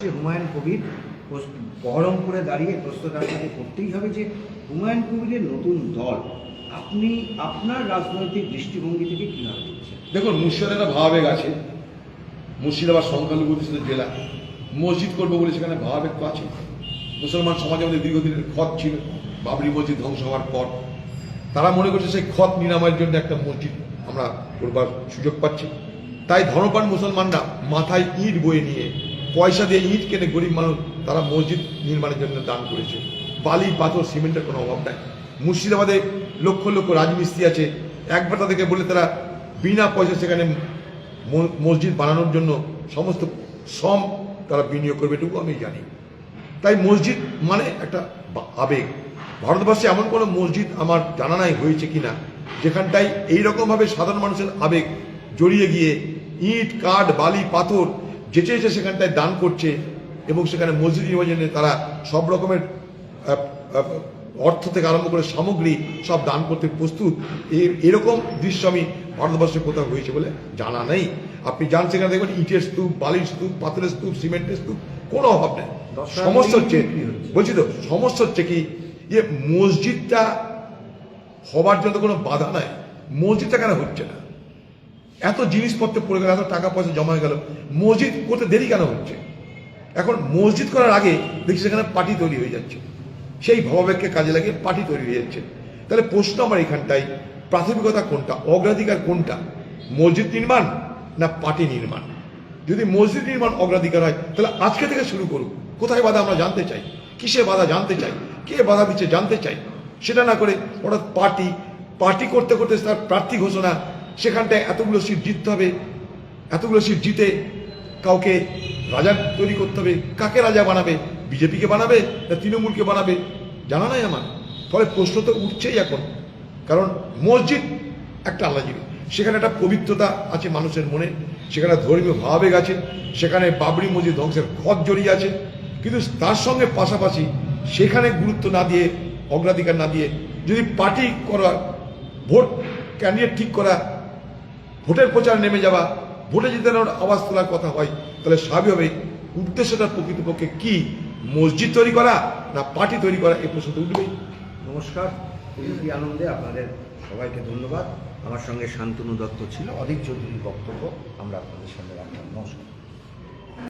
হুমায়ুন কবির। বহরমপুরে দাঁড়িয়ে প্রশ্ন আপনাকে করতেই হবে যে, হুমায়ুন কবিরের নতুন দল, আপনি আপনার রাজনৈতিক দৃষ্টিভঙ্গি থেকে কীভাবে দেখছেন? দেখুন, মুর্শিদাবাদ একটা ভাবাবেগ আছে। মুর্শিদাবাদ সংখ্যালঘু অধ্যুষিত জেলা। মসজিদ করব বলে সেখানে ভাবাবেগ তো আছে। মুসলমান সমাজে আমাদের দীর্ঘদিনের ক্ষত ছিল। বাবরি মসজিদ ধ্বংস হওয়ার পর তারা মনে করছে সেই ক্ষত নিরাময়ের জন্য একটা মসজিদ আমরা করবার সুযোগ পাচ্ছি। তাই ধর্মপান মুসলমানরা মাথায় ইট বয়ে নিয়ে পয়সা দিয়ে ইট কেনে গরিব মানুষ তারা মসজিদ নির্মাণের জন্য দান করেছে। বালি, পাথর, সিমেন্টের কোনো অভাব নাই। মুর্শিদাবাদে লক্ষ লক্ষ রাজমিস্ত্রি আছে। একবার তাদেরকে বলে তারা বিনা পয়সা সেখানে মসজিদ বানানোর জন্য সমস্ত শ্রম তারা বিনিয়োগ করবে এটুকু আমি জানি। তাই মসজিদ মানে একটা আবেগ। ভারতবর্ষে এমন কোনো মসজিদ আমার জানা নাই হয়েছে কিনা, যেখানটায় এইরকমভাবে সাধারণ মানুষের আবেগ জড়িয়ে গিয়ে ইট, কাঠ, বালি, পাথর যেচে যেচে সেখানটায় দান করছে এবং সেখানে মসজিদ নির্বাচনে তারা সব রকমের অর্থ থেকে আরম্ভ করে সামগ্রী সব দান করতে প্রস্তুত। এর এরকম দৃশ্য আমি ভারতবর্ষে কোথাও হয়েছে বলে জানা নেই। আপনি যান সেখানে দেখবেন ইটের স্তূপ বালির স্তূপ পাথরের স্তূপ সিমেন্টের স্তূপ কোনো অভাব নেই। সমস্যা হচ্ছে হচ্ছে। বলছি তো সমস্যা হচ্ছে কি যে মসজিদটা হবার জন্য কোনো বাধা নাই। মসজিদটা কেন হচ্ছে না? এত জিনিসপত্র পড়ে গেল, এত টাকা পয়সা জমা হয়ে গেল, মসজিদ করতে দেরি কেন হচ্ছে? এখন মসজিদ করার আগে দেখছি সেখানে পার্টি তৈরি হয়ে যাচ্ছে। সেই ভাবাবেগকে কাজে লাগিয়ে পার্টি তৈরি হয়ে যাচ্ছে। তাহলে প্রশ্ন আমার এখানটাই প্রাথমিকতা কোনটা, অগ্রাধিকার কোনটা? মসজিদ নির্মাণ না পার্টি নির্মাণ? যদি মসজিদ নির্মাণ অগ্রাধিকার হয়, তাহলে আজকে থেকে শুরু করুক। কোথায় বাধা আমরা জানতে চাই? কিসে বাধা জানতে চাই? কে বাধা দিচ্ছে জানতে চাই? সেটা না করে হঠাৎ পার্টি পার্টি করতে করতে তার প্রার্থী ঘোষণা সেখানটায় এতগুলো সিট জিততে হবে, এতগুলো সিট জিতে কাউকে রাজা তৈরি করতে হবে, কাকে রাজা বানাবে, বিজেপিকে বানাবে না তৃণমূলকে বানাবে, জানা নাই আমার। ফলে প্রশ্ন তো উঠছেই এখন, কারণ মসজিদ একটা জিনিস। সেখানে একটা পবিত্রতা আছে মানুষের মনে, সেখানে ধর্মীয় ভাবাবেগ আছে, সেখানে বাবরি মসজিদ ধ্বংসের খত জড়িয়ে আছে, কিন্তু তার সঙ্গে পাশাপাশি সেখানে গুরুত্ব না দিয়ে, অগ্রাধিকার না দিয়ে যদি পার্টি করা, ভোট ক্যান্ডিডেট ঠিক করা ভোটের প্রচার নেমে যাওয়া, ভোটে যদি আওয়াজ তোলার কথা হয়, তাহলে স্বাভাবিকভাবেই উদ্দেশ্যটা প্রকৃতপক্ষে কি? মসজিদ তৈরি করা না পার্টি তৈরি করা? এই প্রশ্ন তো উঠবেই। নমস্কার প্রযুক্তি আনন্দে আপনাদের সবাইকে ধন্যবাদ। আমার সঙ্গে শান্তনু দত্ত ছিল অধিক চৌধুরীর বক্তব্য আমরা আপনাদের সামনে রাখলাম। নমস্কার।